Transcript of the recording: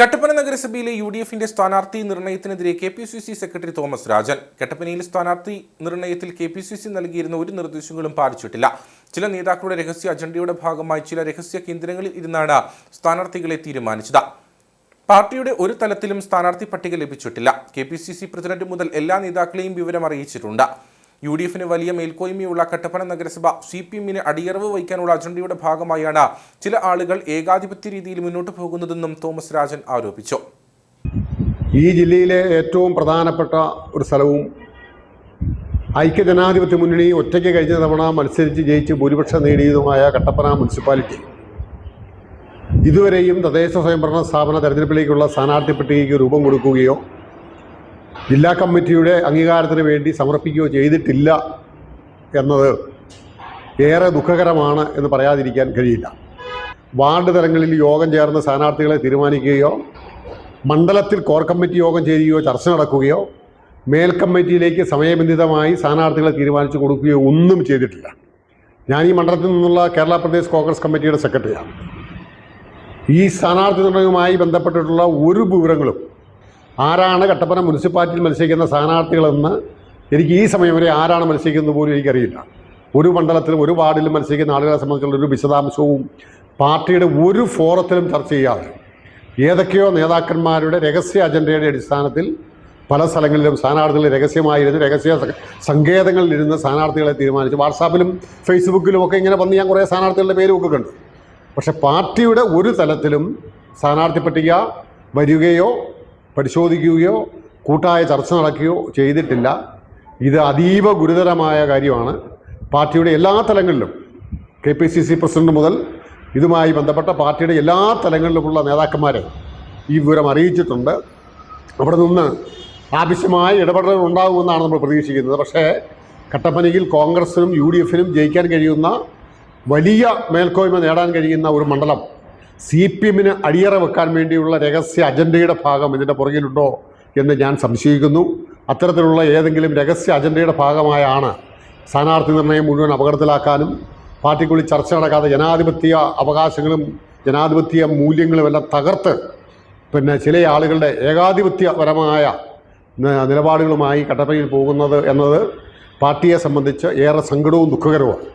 കട്ടപ്പന നഗരസഭയിലെ U D എഫിന്റെ സ്ഥാനാർത്ഥി നിർണയത്തിനെതിരെ K P C C secretary Thomas Rajan. കട്ടപ്പനയിൽ സ്ഥാനാർത്ഥി നിർണയത്തിൽ കെ പി സി സി നൽകിയിരുന്ന ഒരു നിർദ്ദേശങ്ങളും പാലിച്ചിട്ടില്ല. ചില നേതാക്കളുടെ രഹസ്യ അജണ്ടയുടെ ഭാഗമായി ചില രഹസ്യ കേന്ദ്രങ്ങളിൽ ഇരുന്നാണ് സ്ഥാനാർത്ഥികളെ തീരുമാനിച്ചത്. പാർട്ടിയുടെ ഒരു തലത്തിലും സ്ഥാനാർത്ഥി പട്ടിക ലഭിച്ചിട്ടില്ല. K P C C president മുതൽ എല്ലാ നേതാക്കളെയും വിവരം അറിയിച്ചിട്ടുണ്ട്. യു ഡി എഫിന് വലിയ മേൽക്കോയ്മയുള്ള കട്ടപ്പന നഗരസഭ സി പി എമ്മിന് അടിയറവ് വയ്ക്കാനുള്ള അജണ്ടയുടെ ഭാഗമായാണ് ചില ആളുകൾ ഏകാധിപത്യ രീതിയിൽ മുന്നോട്ട് പോകുന്നതെന്നും തോമസ് രാജൻ ആരോപിച്ചു. ഈ ജില്ലയിലെ ഏറ്റവും പ്രധാനപ്പെട്ട ഒരു സ്ഥലവും ഐക്യജനാധിപത്യ മുന്നണി ഒറ്റയ്ക്ക് കഴിഞ്ഞ തവണ മത്സരിച്ച് ജയിച്ച് ഭൂരിപക്ഷം നേടിയതുമായ കട്ടപ്പന മുനിസിപ്പാലിറ്റി. ഇതുവരെയും തദ്ദേശ സ്വയംഭരണ സ്ഥാപന തെരഞ്ഞെടുപ്പിലേക്കുള്ള സ്ഥാനാർത്ഥി പട്ടികയ്ക്ക് രൂപം കൊടുക്കുകയോ ജില്ലാ കമ്മിറ്റിയുടെ അംഗീകാരത്തിന് വേണ്ടി സമർപ്പിക്കുകയോ ചെയ്തിട്ടില്ല എന്നത് ഏറെ ദുഃഖകരമാണ് എന്ന് പറയാതിരിക്കാൻ കഴിയില്ല. വാർഡ് തലങ്ങളിൽ യോഗം ചേർന്ന് സ്ഥാനാർത്ഥികളെ തീരുമാനിക്കുകയോ മണ്ഡലത്തിൽ കോർ കമ്മിറ്റി യോഗം ചെയ്യുകയോ ചർച്ച നടക്കുകയോ മേൽ കമ്മിറ്റിയിലേക്ക് സമയബന്ധിതമായി സ്ഥാനാർത്ഥികളെ തീരുമാനിച്ചു കൊടുക്കുകയോ ഒന്നും ചെയ്തിട്ടില്ല. ഞാൻ ഈ മണ്ഡലത്തിൽ നിന്നുള്ള കേരള പ്രദേശ് കോൺഗ്രസ് കമ്മിറ്റിയുടെ സെക്രട്ടറിയാണ്. ഈ സ്ഥാനാർത്ഥി നിർണയവുമായി ബന്ധപ്പെട്ടിട്ടുള്ള ഒരു വിവരങ്ങളും ആരാണ് കട്ടപ്പന മുനിസിപ്പാലിറ്റിയിൽ മത്സരിക്കുന്ന സ്ഥാനാർത്ഥികളെന്ന് എനിക്ക് ഈ സമയം വരെ ആരാണ് മത്സരിക്കുന്നത് പോലും എനിക്കറിയില്ല. ഒരു മണ്ഡലത്തിലും ഒരു വാർഡിലും മത്സരിക്കുന്ന ആളുകളെ സംബന്ധിച്ചുള്ള ഒരു വിശദാംശവും പാർട്ടിയുടെ ഒരു ഫോറത്തിലും ചർച്ച ചെയ്യാതെ ഏതൊക്കെയോ നേതാക്കന്മാരുടെ രഹസ്യ അജണ്ടയുടെ അടിസ്ഥാനത്തിൽ പല സ്ഥലങ്ങളിലും സ്ഥാനാർത്ഥികൾ രഹസ്യമായിരുന്നു രഹസ്യ സങ്കേതങ്ങളിലിരുന്ന് സ്ഥാനാർത്ഥികളെ തീരുമാനിച്ചു. വാട്സാപ്പിലും ഫേസ്ബുക്കിലും ഒക്കെ ഇങ്ങനെ വന്ന് ഞാൻ കുറേ സ്ഥാനാർത്ഥികളുടെ പേര് ഒക്കെ കണ്ടു. പക്ഷെ പാർട്ടിയുടെ ഒരു തലത്തിലും സ്ഥാനാർത്ഥി പട്ടിക വരികയോ പരിശോധിക്കുകയോ കൂട്ടായ ചർച്ച നടക്കുകയോ ചെയ്തിട്ടില്ല. ഇത് അതീവ ഗുരുതരമായ കാര്യമാണ്. പാർട്ടിയുടെ എല്ലാ തലങ്ങളിലും K P C C president മുതൽ ഇതുമായി ബന്ധപ്പെട്ട പാർട്ടിയുടെ എല്ലാ തലങ്ങളിലുമുള്ള നേതാക്കന്മാരെ ഈ വിവരം അറിയിച്ചിട്ടുണ്ട്. അവിടെ നിന്ന് ആവശ്യമായ ഇടപെടലുകൾ ഉണ്ടാകുമെന്നാണ് നമ്മൾ പ്രതീക്ഷിക്കുന്നത്. പക്ഷേ കട്ടപ്പനയിൽ കോൺഗ്രസിനും യു ഡി എഫിനും ജയിക്കാൻ കഴിയുന്ന വലിയ മേൽക്കോയ്മ നേടാൻ കഴിയുന്ന ഒരു മണ്ഡലം സി പി എമ്മിന് അടിയറ വെക്കാൻ വേണ്ടിയുള്ള രഹസ്യ അജണ്ടയുടെ ഭാഗം ഇതിന്റെ പുറകിലുണ്ടോ എന്ന് ഞാൻ സംശയിക്കുന്നു. അത്തരത്തിലുള്ള ഏതെങ്കിലും രഹസ്യ അജണ്ടയുടെ ഭാഗമായാണ് സ്ഥാനാർത്ഥി നിർണയം മുഴുവൻ അപകടത്തിലാക്കാനും പാർട്ടിക്കുള്ളിൽ ചർച്ച നടക്കാതെ ജനാധിപത്യ അവകാശങ്ങളും ജനാധിപത്യ മൂല്യങ്ങളും എല്ലാം തകർത്ത് പിന്നെ ചില ആളുകളുടെ ഏകാധിപത്യപരമായ നിലപാടുകളുമായി കട്ടപ്പനയിൽ പോകുന്നത് എന്നത് പാർട്ടിയെ സംബന്ധിച്ച് ഏറെ സങ്കടവും ദുഃഖകരവുമാണ്.